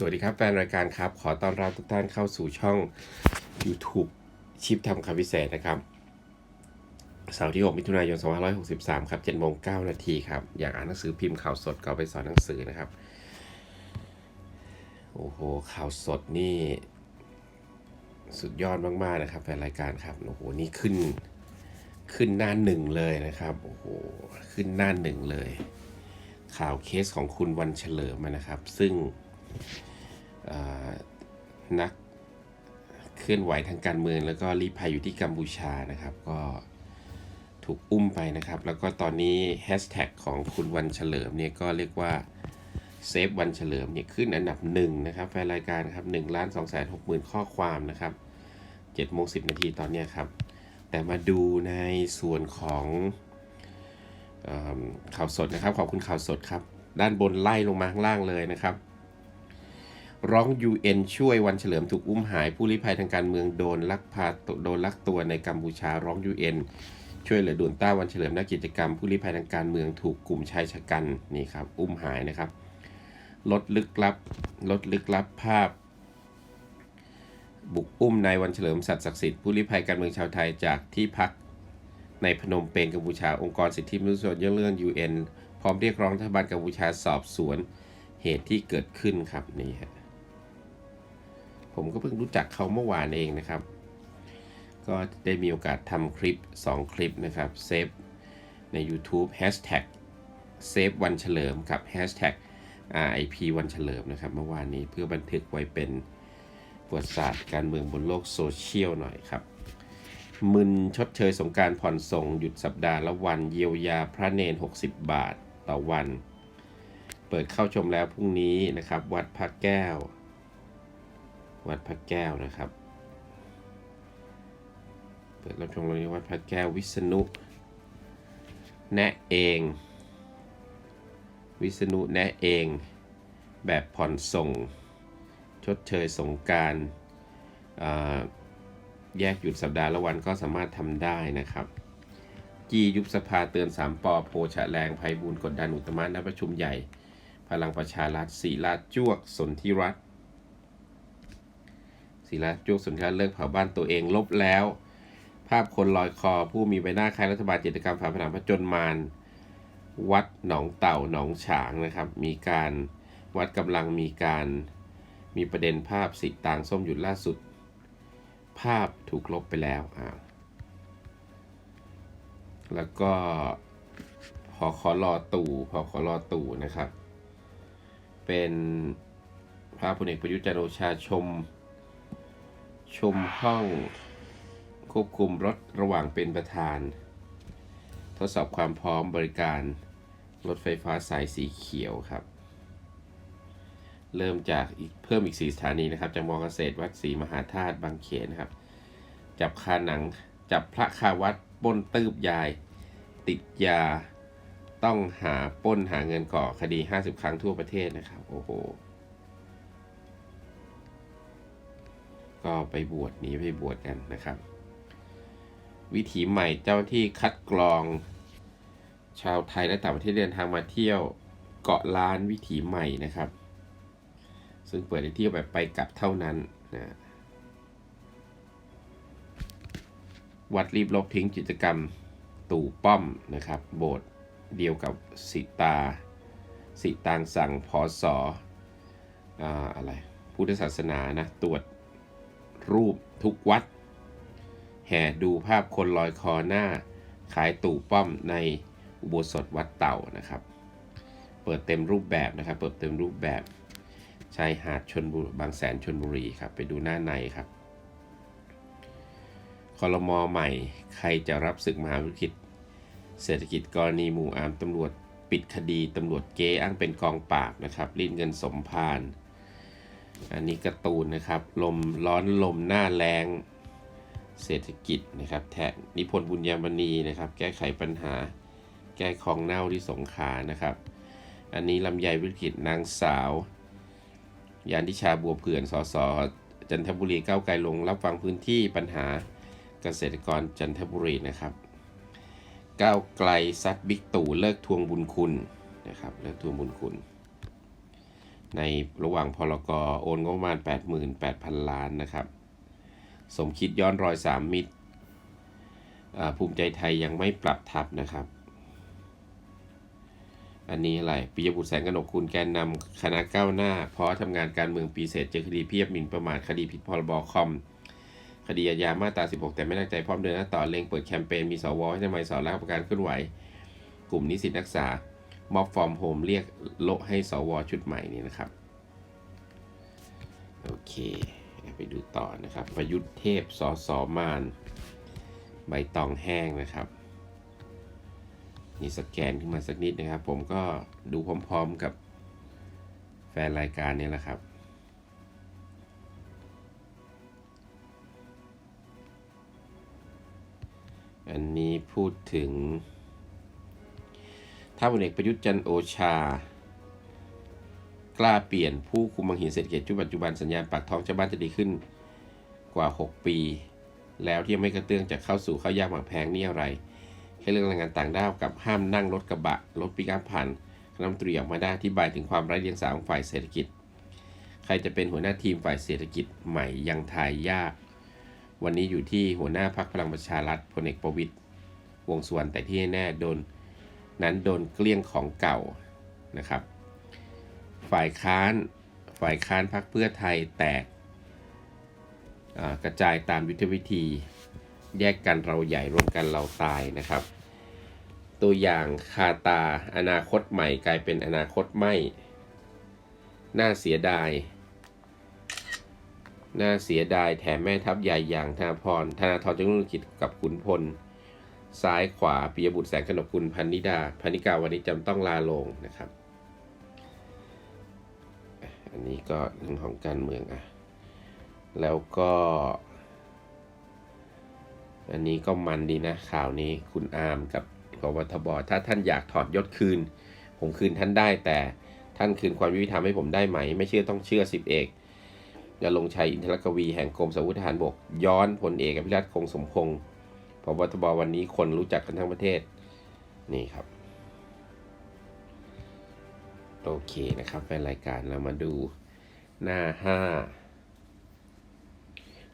สวัสดีครับแฟนรายการครับ ขอต้อนรับทุกท่านเข้าสู่ช่อง YouTube ชิปทำคำพิเศษนะครับเสาร์ที่ 6 มิถุนายน 2563 ครับ7โมง9นาทีครับ อยากอ่านหนังสือพิมพ์ข่าวสดก็ไปสอนหนังสือนะครับ โอ้โห ข่าวสดนี่ สุดยอดมาก ๆ นะครับแฟนรายการครับ โอ้โห นี่ขึ้นขึ้นหน้าหนึ่งเลยนะครับ โอ้โห ขึ้นหน้าหนึ่งเลย ข่าวเคสของคุณวันเฉลิมนะครับ ซึ่ง นักเคลื่อนไหวทางการเมือง แล้วก็รีภัยอยู่ที่กัมพูชานะครับ ก็ถูกอุ้มไปนะครับ แล้วก็ตอนนี้แฮชแท็กของคุณวันเฉลิมเนี่ยก็เรียกว่าเซฟวันเฉลิมเนี่ยขึ้นอันดับหนึ่งนะครับแฟนรายการครับหนึ่งล้านสองแสนหกหมื่นข้อความนะครับเจ็ดโมงสิบนาทีตอนนี้ครับ แต่มาดูในส่วนของข่าวสดนะครับ ขอบคุณข่าวสดครับ ด้านบนไล่ลงมาข้างล่างเลยนะครับ ร้อง UN ช่วยวันเฉลิมถูกอุ้มหายผู้ลี้ภัยทางการเมืองโดนลักพาตัวโดนลักตัวในกัมพูชาร้อง UN ช่วยเหลือด่วนต้าวันเฉลิมนักกิจกรรม ผู้ลี้ภัยทางการเมืองถูกกลุ่มชายชะกันนี่ครับอุ้มหายนะครับลดลึกลับลดลึกลับภาพ บุกอุ้มนายวันเฉลิมสัตย์ศักดิ์สิทธิ์ผู้ลี้ภัยการเมืองชาวไทยจากที่พักในพนมเปญกัมพูชาองค์กรสิทธิมนุษยชนยื่นเรื่อง UN พร้อมเรียกร้องรัฐบาลกัมพูชาสอบสวนเหตุที่เกิดขึ้นครับนี่ฮะ ผมก็เพิ่งรู้จักเขาเมื่อวานเองนะครับ ก็ได้มีโอกาสทำคลิป 2 คลิปนะครับเซฟใน YouTube Hashtag เซฟวันเฉลิมกับ Hashtag RIP วันเฉลิมนะครับ เมื่อวานนี้เพื่อบันทึกไว้เป็นประวัติศาสตร์การเมืองบนโลกโซเชียลหน่อยครับมึนชดเชยสงการผ่อนส่งหยุดสัปดาห์ละวันเยียวยาพระเนน 60 บาทต่อวัน เปิดเข้าชมแล้วพรุ่งนี้นะครับ วัดพระแก้ว วัดพระแก้วนะครับ เปิดรับชมโรงเรียนวัดพระแก้ววิษณุแนะเอง วิษณุแนะเอง แบบผ่อนส่ง ชดเชยสงการแยกหยุดสัปดาห์ละวันก็สามารถทำได้นะครับจียุบสภาเตือนสามปอโพชะแรงภัยบูลกดดันอุตมะนัดประชุมใหญ่ พลังประชารัฐสีลาดจวกสนธิรัตน์ ศิลาจุกสุนทรเลิกเผาบ้านตัวเองลบแล้ว ภาพคนลอยคอผู้มีใบหน้าคล้ายรัฐบาลกิจกรรมฝาผนังพระจนมารวัดหนองเต่าหนองฉางนะครับ มีการวัดกำลังมีการมีประเด็นภาพสีต่างส้มหยุดล่าสุด ภาพถูกลบไปแล้วอ้าวแล้วก็พอขอรอตู่พอขอรอตู่นะครับ เป็นภาพพลเอกประยุทธ์จันทร์โอชาชม ชมห้องควบคุมรถระหว่างเป็นประธาน ทดสอบความพร้อมบริการรถไฟฟ้าสายสีเขียวครับ เริ่มจากอีกเพิ่มอีก 4 สถานีนะครับจากมอเกษตรวัดศรีมหาธาตุบางเขนครับ จับคาหนังจับพระคาวัดป้นตืบยาย ติดยาต้องหาป้นหาเงินก่อคดี 50 ครั้งทั่วประเทศนะครับ โอ้โห ก็ไปบวชหนีไปบวชกันนะครับ วิถีใหม่เจ้าที่คัดกรอง ชาวไทยและต่างประเทศเดินทางมาเที่ยวเกาะล้านวิถีใหม่นะครับ ซึ่งเปิดให้เที่ยวแบบไปกลับเท่านั้นนะวัดรีบลบทิ้งกิจกรรมตู่ป้อมนะครับ โบสถ์เดียวกับสิตา สิตางสั่งพอสอออะไร พุทธศาสนานะ ตรวจ รูปทุกวัด แห่ดูภาพคนลอยคอหน้า ขายตู่ป้อมในอุโบสถวัดเต่านะครับ เปิดเต็มรูปแบบนะครับ เปิดเต็มรูปแบบชายหาดชนบุรีบางแสนชนบุรีครับ ไปดูหน้าในครับคอรมอใหม่ ใครจะรับศึกมหาวิกฤตเศรษฐกิจกรณีหมู่อามตำรวจปิดคดีตำรวจเก๊อ้างเป็นกองปราบนะครับรีดเงินสมพาน อันนี้การ์ตูนนะครับ ลมร้อนลมหน้าแรงเศรษฐกิจนะครับ แทนนิพนธ์บุญยามณีนะครับ แก้ไขปัญหา แก้ของเน่าที่สงขานะครับ อันนี้ลำไยวิกฤตนางสาว ยานทิชาบัวเผื่อนสสจันทบุรีก้าวไกลลงรับฟังพื้นที่ปัญหาเกษตรกรจันทบุรีนะครับ ก้าวไกลซัดบิ๊กตู่เลิกทวงบุญคุณนะครับ เลิกทวงบุญคุณ ในระหว่างพลกโอนงบประมาณ 88,000 ล้านนะครับ สมคิดย้อนรอยสามมิตรภูมิใจไทยยังไม่ปรับทับนะครับ อันนี้อะไรปิยบุตรแสงกนกคุณแกนนำคณะก้าวหน้า เพราะทำงานการเมืองปีเศษเจอคดีเพียบหมิ่นประมาทคดีผิดพรบคอม คดีอาญามาตรา 16 แต่ไม่ตั้งใจพร้อมเดินหน้าต่อเล็งเปิดแคมเปญมีสวให้ทำไมสอนรักประการเคลื่อนไหว กลุ่มนิสิตนักศึกษา ม็อบฟอร์มโฮมเรียกโละให้สวชุดใหม่นี่นะครับ โอเค ไปดูต่อนะครับ ประยุทธ์เทพสอสอมาน ใบตองแห้งนะครับ นี่สแกนขึ้นมาสักนิดนะครับ ผมก็ดูพร้อมๆกับแฟนรายการนี้แหละครับอันนี้พูดถึง ถ้าพลเอกประยุทธ์จันโอชา กล้าเปลี่ยนผู้คุมบังหินเศรษฐกิจชุดปัจจุบันสัญญาณปากท้องชาวบ้านจะดีขึ้นกว่า 6 ปี แล้วที่ยังไม่กระเตื้องจะเข้าสู่ข้าวยากหมากแพงนี่อะไรแค่เรื่องแรงงานต่างด้าวกับห้ามนั่งรถกระบะรถปิกอัพผ่านคณะรัฐมนตรีออกมาได้อธิบายถึงความไร้เดียงสาของฝ่ายเศรษฐกิจ ใครจะเป็นหัวหน้าทีมฝ่ายเศรษฐกิจใหม่ยังทายยาก วันนี้อยู่ที่หัวหน้าพักพลังประชารัฐพลเอกประวิตยวงสุวรรณแต่ที่แน่โดน นั้นโดนเกลี้ยงของเก่านะครับ ฝ่ายค้านฝ่ายค้านพักเพื่อไทยแตกกระจายตามยุทธวิธี แยกกันเราใหญ่รวมกันเราตายนะครับ ตัวอย่างคาตาอนาคตใหม่กลายเป็นอนาคตไม่น่าเสียดาย น่าเสียดายแถมแม่ทัพใหญ่อย่างธนาพรธนาธรจึงรุ่งกิจกับขุนพล ซ้ายขวาปิยบุตรแสงกนกุลพันนิดาพันนิกาวันนี้จำต้องลาลงนะครับ อันนี้ก็เรื่องของการเมืองอะ แล้วก็ อันนี้ก็มันดีนะ ข่าวนี้คุณอาร์มกับพบทบถ้าท่านอยากถอดยศคืน ผมคืนท่านได้แต่ท่านคืนความยุติธรรมให้ผมได้ไหม ไม่เชื่อต้องเชื่อสิบเอกจะลงชัยอินทรกวีแห่งกรมสาวุธทหารบก ย้อนพลเอกอภิรัตคงสมพงษ์ บทบวันนี้คนรู้จักกันทั้งประเทศ นี่ครับ โอเคนะครับแฟนรายการเรามาดูหน้า 5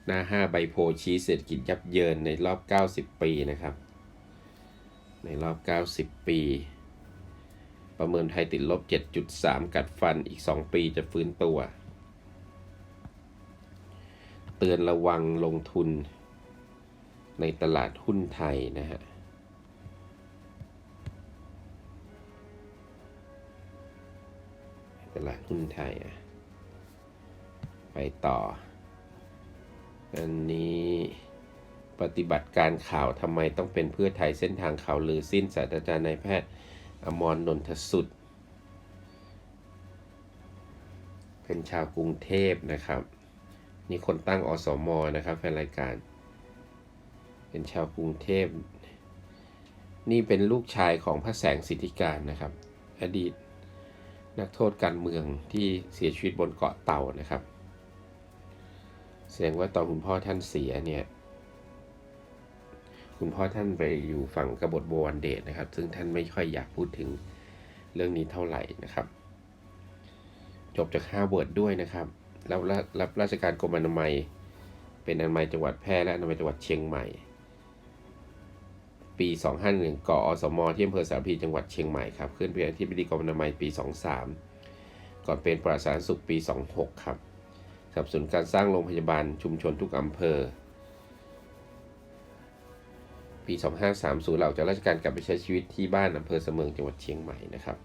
หน้า 5 ใบโพชี้เศรษฐกิจยับเยินในรอบ 90 ปีนะครับ ในรอบ 90 ปี ประเมินไทยติดลบ 7.3 กัดฟันอีก 2 ปีจะฟื้นตัว เตือนระวังลงทุน ในตลาดหุ้นไทยนะฮะตลาดหุ้นไทยอะไปต่อ อันนี้ปฏิบัติการข่าวทำไมต้องเป็นเพื่อไทยเส้นทางข่าวลือสิ้นศาสตราจารย์นายแพทย์อมรนนทสุด เป็นชาวกรุงเทพนะครับ นี่คนตั้งอสมอนะครับแฟนรายการ เป็นชาวกรุงเทพ นี่เป็นลูกชายของพระแสงสิทธิการนะครับ อดีตนักโทษการเมืองที่เสียชีวิตบนเกาะเต่านะครับ แสดงว่าตอนคุณพ่อท่านเสียเนี่ย คุณพ่อท่านไปอยู่ฝั่งกบฏบวันเดชนะครับ ซึ่งท่านไม่ค่อยอยากพูดถึงเรื่องนี้เท่าไหร่นะครับ จบจากฮาร์วาร์ดด้วยนะครับแล้วรับราชการกรมอนามัย เป็นอนามัยจังหวัดแพร่และอนามัยจังหวัดเชียงใหม่ ปี 251ก่ออสมที่อำเภอสารพีจังหวัดเชียงใหม่ครับ ขึ้นเป็นอธิบดีกรมอนามัยปี 23 ก่อนเป็นปราสาธารณสุขปี 26 ครับสับสนุนการสร้างโรงพยาบาลชุมชนทุกอำเภอ ปี 2530เราจากราชการกลับไปใช้ชีวิตที่บ้านอำเภอเสมิงจังหวัดเชียงใหม่นะครับ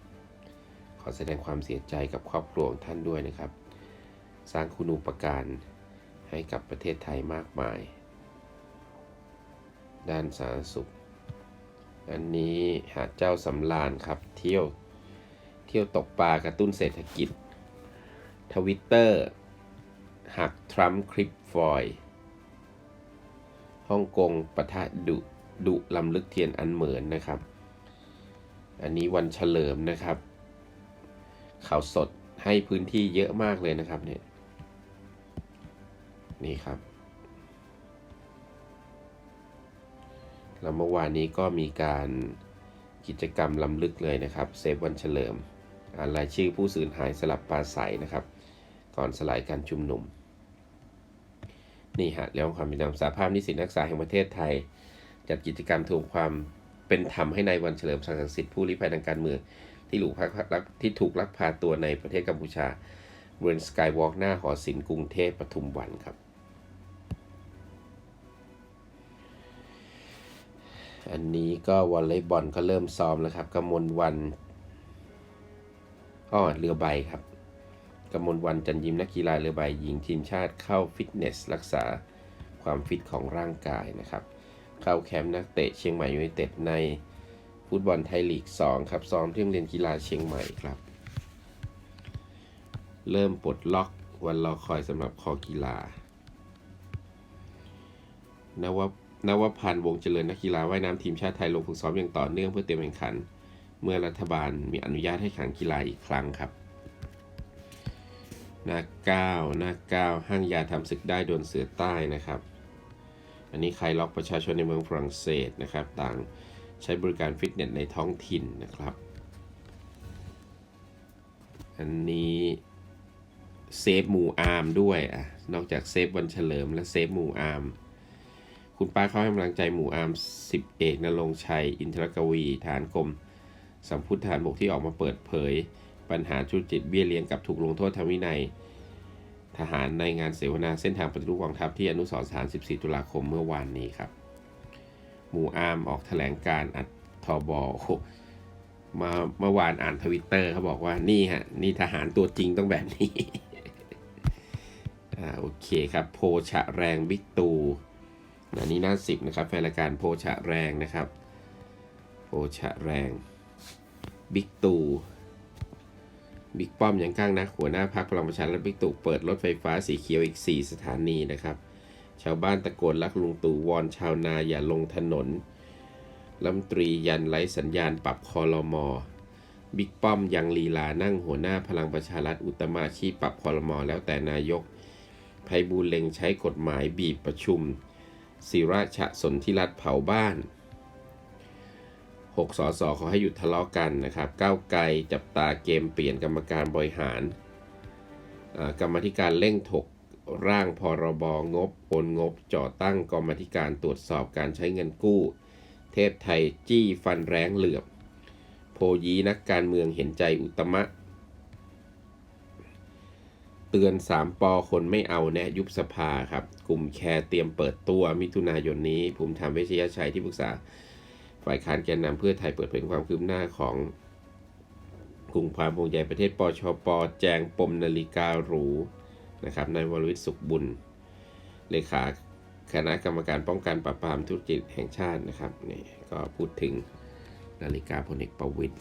ขอแสดงความเสียใจกับครอบครัวของท่านด้วยนะครับ สร้างคุณูปการให้กับประเทศไทยมากมาย ด้านสาธารณสุข อันนี้หาดเจ้าสำราญครับ เที่ยว เที่ยวตกปลากระตุ้นเศรษฐกิจ ทวิตเตอร์หักทรัมป์คลิปฟอยฮ่องกงปะทะดุดุลำลึกเทียนอันเหมือนนะครับ อันนี้วันเฉลิมนะครับ ข่าวสดให้พื้นที่เยอะมากเลยนะครับเนี่ย นี่ครับ แล้วเมื่อวานนี้ก็มีการกิจกรรมลำลึกเลยนะครับ เซฟวันเฉลิมอ่านรายชื่อผู้สูญหายสลับปราศัยนะครับ ก่อนสลายการชุมนุม นี่ฮะเรื่องความเป็นธรรมสาภาพนิสิตนักศึกษาแห่งประเทศไทย จัดกิจกรรมทวงความเป็นธรรมให้ในายวันเฉลิมศักดิ์สิทธิ์ผู้ลี้ภัยทางการเมืองที่ถูกพักลักที่ถูกลักพาตัวในประเทศกัมพูชาบริเวณสกายวอล์กหน้าหอศิลป์กรุงเทพปทุมวันครับ อันนี้ก็วอลเลย์บอลก็เริ่มซ้อมแล้วครับกมลวันอ้อเรือใบครับกมลวันจันยิมนักกีฬาเรือใบหญิงทีมชาติเข้าฟิตเนส รักษาความฟิตของร่างกายนะครับ เข้าแคมป์นักเตะเชียงใหม่ยูไนเต็ดในฟุตบอลไทยลีก 2 ครับ ซ้อมที่โรงเรียนกีฬาเชียงใหม่ครับ เริ่มปลดล็อกวันรอคอยสำหรับคอกีฬานว นวพันธ์วงเจริญนักกีฬาว่ายน้ำทีมชาติไทยลงฝึกซ้อมอย่างต่อเนื่องเพื่อเตรียมแข่งขัน เมื่อรัฐบาลมีอนุญาตให้แข่งกีฬาอีกครั้งครับหน้าเก้าหน้าเก้าห้างยาทำศึกได้โดนเสือใต้นะครับ อันนี้ใครล็อกประชาชนในเมืองฝรั่งเศสนะครับ ต่างใช้บริการฟิตเนสในท้องถิ่นนะครับ อันนี้เซฟหมู่อาร์มด้วยอะนอกจากเซฟวันเฉลิมและเซฟหมู่อาร์ม คุณป้าเขาให้กำลังใจหมู่อาร์มสิบเอกนรงชัย อินทรกวี ฐานกรมสัมพุทธฐานบกที่ออกมาเปิดเผย ปัญหาทุดจิตเบี้ยเลี้ยงกับถูกลงโทษทางวินัย ทหารในงานเสวนาเส้นทางปฏิรูปกองทัพที่อนุสรณ์สถาน 14 ตุลาคมเมื่อวานนี้ครับ หมู่อาร์มออกแถลงการอัดทอบอมาเมื่อวานอ่านทวิตเตอร์เขาบอกว่านี่ฮะ นี่ทหารตัวจริงต้องแบบนี้ อ่าโอเคครับ โพชะแรงบิ๊กตู อันนี้หน้าสิบนะครับแฟนรายการโพชะแรงนะครับ โพชะแรง บิ๊กตู่บิ๊กป้อมยังก้างนะหัวหน้าพักพลังประชารัฐบิ๊กตู่เปิดรถไฟฟ้าสีเขียวอีก 4 สถานีนะครับ ชาวบ้านตะโกนรักลุงตู่วอนชาวนาอย่าลงถนนรัฐมนตรียันไร้สัญญาณปรับคอรมอบิ๊กป้อมยังลีลานั่งหัวหน้าพลังประชารัฐอุตมาชีปรับคอรมอแล้วแต่นายกไพบูลเล็งใช้กฎหมายบีบประชุม ศิราชสนธิรัตน์เผาบ้าน 6 สสขอให้หยุดทะเลาะกันนะครับก้าวไกลจับตาเกมเปลี่ยนกรรมการบริหาร กรรมธิการเร่งถกร่างพรบงบโอนงบจ่อตั้งกรรมธิการตรวจสอบการใช้เงินกู้ เทพไทยจี้ฟันแรงเหลือบ โพยีนักการเมืองเห็นใจอุตมะ เตือน 3ปอคนไม่เอาแนะยุบสภาครับ กลุ่มแคร์เตรียมเปิดตัวมิถุนายนนี้ ภูมิธรรมเวชยชัยที่ปรึกษา ฝ่ายค้านแกนนำเพื่อไทยเปิดเผยความคืบหน้าของกลุ่มความวงใยประเทศปชป แจงปมนาฬิกาหรูนะครับนายวรวิทย์สุขบุญ เลขาคณะกรรมการป้องกันปราบปรามทุจริตแห่งชาตินะครับนี่ก็พูดถึงนาฬิกาพลเอกประวิตย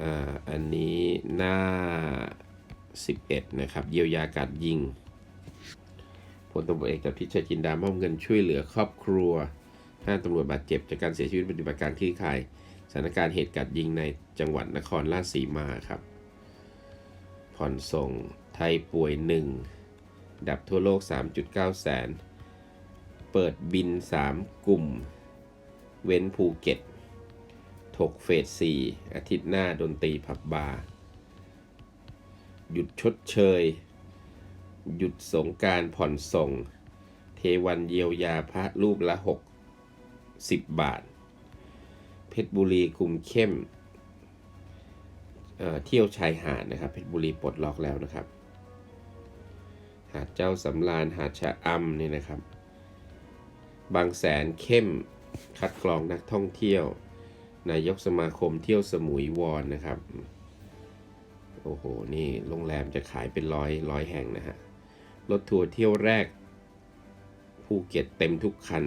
อ่าอันนี้หน้า 11 นะครับ เยียวยาการยิงพลตำรวจเอกจากทิชัยจินดามอบเงินช่วยเหลือครอบครัวห้าตำรวจบาดเจ็บจากการเสียชีวิตปฏิบัติการคลี่คลายสถานการณ์เหตุการณ์ยิงในจังหวัดนครราชสีมาครับ ผ่อนส่งไทยป่วยหนึ่งดับทั่วโลก 3.9 แสน เปิดบิน 3 กลุ่ม เว้นภูเก็ต ถกเฟส 4 อาทิตย์หน้าดนตรีผับบาร์ หยุดชดเชย หยุดสงการผ่อนส่ง เทวันเยียวยาพระรูปละ60บาท เพชรบุรีคุมเข้มเอ่อเที่ยวชายหาดนะครับ เพชรบุรีปลดล็อกแล้วนะครับ หาดเจ้าสำราญหาดชะอำนี่นะครับ บางแสนเข้มคัดกรองนักท่องเที่ยว นายกสมาคมเที่ยวสมุยวอนนะครับ โอ้โห นี่โรงแรมจะขายเป็นร้อยร้อยแห่งนะฮะ รถทัวร์เที่ยวแรก ภูเก็ตเต็มทุกคัน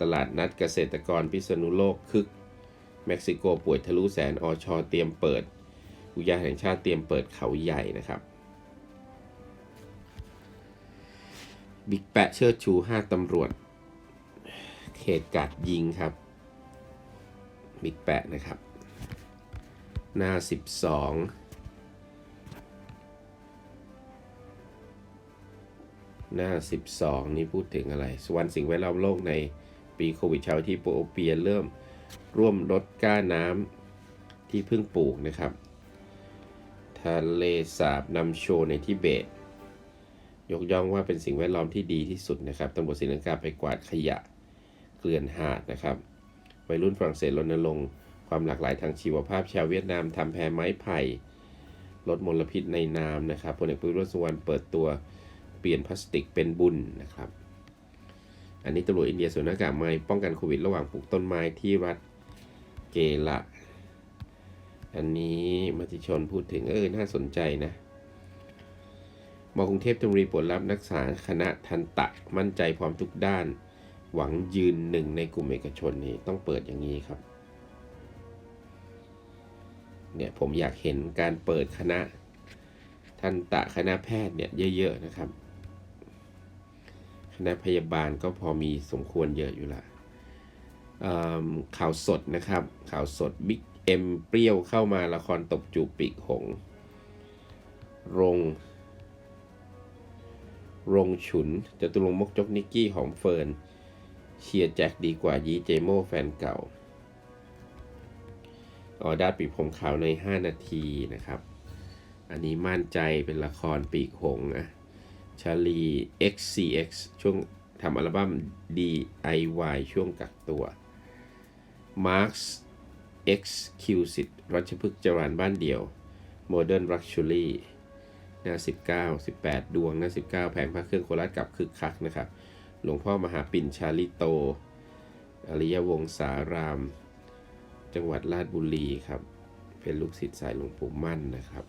ตลาดนัดเกษตรกรพิษณุโลกคึก เม็กซิโกป่วยทะลุแสนอชเตรียมเปิด อุทยานแห่งชาติเตรียมเปิดเขาใหญ่นะครับ บิ๊กแปะเชิดชู 5 ตำรวจเขตกาดยิงครับ บิ๊กแปะนะครับ หน้า 12 หน้า 12 นี่พูดถึงอะไรสวันสิ่งแวดล้อมโลกในปีโควิดชาวที่โปโอเปียเริ่มร่วมลดก้าน้ำที่เพิ่งปลูกนะครับ ทะเลสาบนำโชว์ในทิเบต ยกย่องว่าเป็นสิ่งแวดล้อมที่ดีที่สุดนะครับตำรวจศรีลังกาไปกวาดขยะเกลื่อนหาดนะครับวัยรุ่นฝรั่งเศสรณรงค์ความหลากหลายทางชีวภาพชาวเวียดนามทำแพไม้ไผ่ลดมลพิษในน้ำนะครับพลเอกประวิตรวงษ์สุวรรณเปิดตัว ปลี่ยนพลาสติกเป็นบุญนะครับ อันนี้ตำรวจอินเดียสวมหน้ากากไม้ป้องกันโควิด ระหว่างปลูกต้นไม้ที่รัฐเกละอันนี้มติชนพูดถึงเออน่าสนใจนะมอกรุงเทพธนบุรีปลดรับนักศึกษาคณะทันตะมั่นใจพร้อมทุกด้าน หวังยืนหนึ่งในกลุ่มเอกชนนี่ต้องเปิดอย่างนี้ครับเนี่ยผมอยากเห็นการเปิดคณะทันตะคณะแพทย์เนี่ยเยอะ ๆ นะครับ คณะพยาบาลก็พอมีสมควรเยอะอยู่ละข่าวสดนะครับ ข่าวสดบิ๊กเอ็มเปรี้ยวเข้ามาละครตบจูบปีกหง รงรงฉุนจตุรงมกจกนิกกี้หอมเฟิร์นเชียร์แจ็คดีกว่ายีเจโมแฟนเก่าออด้าปีกผมขาวใน 5 นาทีนะครับ อันนี้มั่นใจเป็นละครปีกหงนะ ชาลี XCX ช่วงทำอัลบั้ม DIY ช่วงกักตัว m a r k X Q สิทธิ์รัชพฤกษ์จรันบ้านเดี่ยว Modern Luxury หน้า 19 18 ดวงหน้า 19 แผงพระเครื่องโคราชกับคึกคักนะครับ หลวงพ่อมหาปิ่นชาลิโต อริยวงศาราม จังหวัดราชบุรีครับ เป็นลูกศิษย์สายหลวงปู่มั่นนะครับ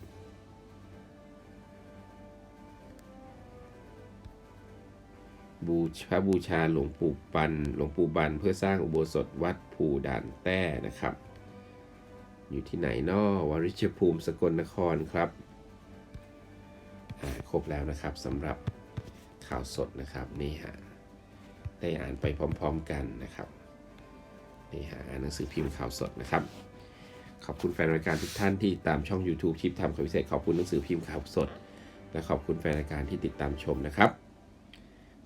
บูชาบูชาหลวงปู่ปันหลวงปู่บันเพื่อสร้างอุโบสถวัดภูด่านแต้นะครับ อยู่ที่ไหนนอวริชภูมิสกลนครครับอ่าครบแล้วนะครับสำหรับข่าวสดนะครับนี่ฮะได้อ่านไปพร้อมๆกันนะครับนี่ฮะอ่านหนังสือพิมพ์ข่าวสดนะครับ ขอบคุณแฟนรายการทุกท่านที่ตามช่อง YouTube ชิปทำข่าวพิเศษขอบคุณหนังสือพิมพ์ข่าวสด และขอบคุณแฟนรายการที่ติดตามชมนะครับ